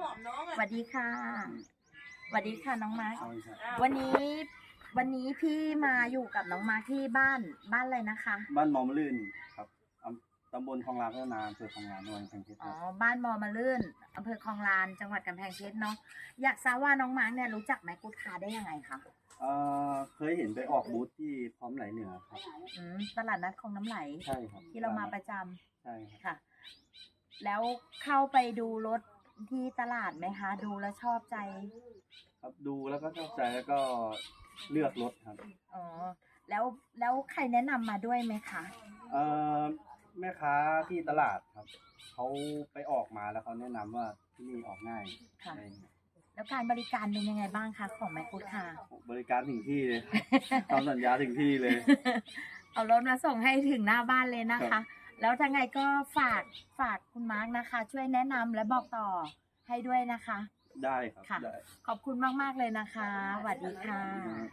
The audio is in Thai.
หอมน้องสอะวัสดีค่ะสวัสดีค่ะน้องมาร์คเอาอีกครับวันนี้วันนี้พี่มาอยู่กับน้องมาร์คที่บ้านบ้านอะไรนะคะ บ้านมอมลื่นครับอำตำบลคลองลานพัฒนาอำเภอคลองลานจังหวัดกำแพงเพชรคอ๋อรับบ้านมอมาลื่นอำเภอคลองลาน จังหวัดกำแพงเพชรเนาะ อยากทราบว่าน้องมาร์คเนี่ยรู้จักแมกกูดคาได้ยังไงคะเอ่อเคยเห็นไปออกบูธที่พร้อมไหลเหนือครับ อืมตลาดนัดคลองน้ำไหล ใช่ครับที่เรามาประจำใช่ครับ ค่ะ แล้วเข้าไปดูรถ ที่ตลาดไหมคะ ดูแล้วชอบใจ ครับดูแล้วก็ชอบใจแล้วก็เลือกรถครับอ๋อ แล้วแล้วใครแนะนำมาด้วยไหมคะ เอ่อแม่ค้าที่ตลาดครับเขาไปออกมาแล้วเขาแนะนำว่าที่นี่ออกง่ายค่ะ อะไรอย่างเงี้ยแล้วการบริการเป็นยังไงบ้างคะของแมกกูดคาบริการถึงที่เลย ทำสัญญาถึงที่เลย เอารถมาส่งให้ถึงหน้าบ้านเลยนะครัคะ บ แล้วถ้าไงก็ฝากฝากคุณมาร์กนะคะ ช่วยแนะนำและบอกต่อให้ด้วยนะคะ ได้ครับ ค่ะ ได้ ขอบคุณมาก ๆ เลยนะคะสวัสดีค่ะครับ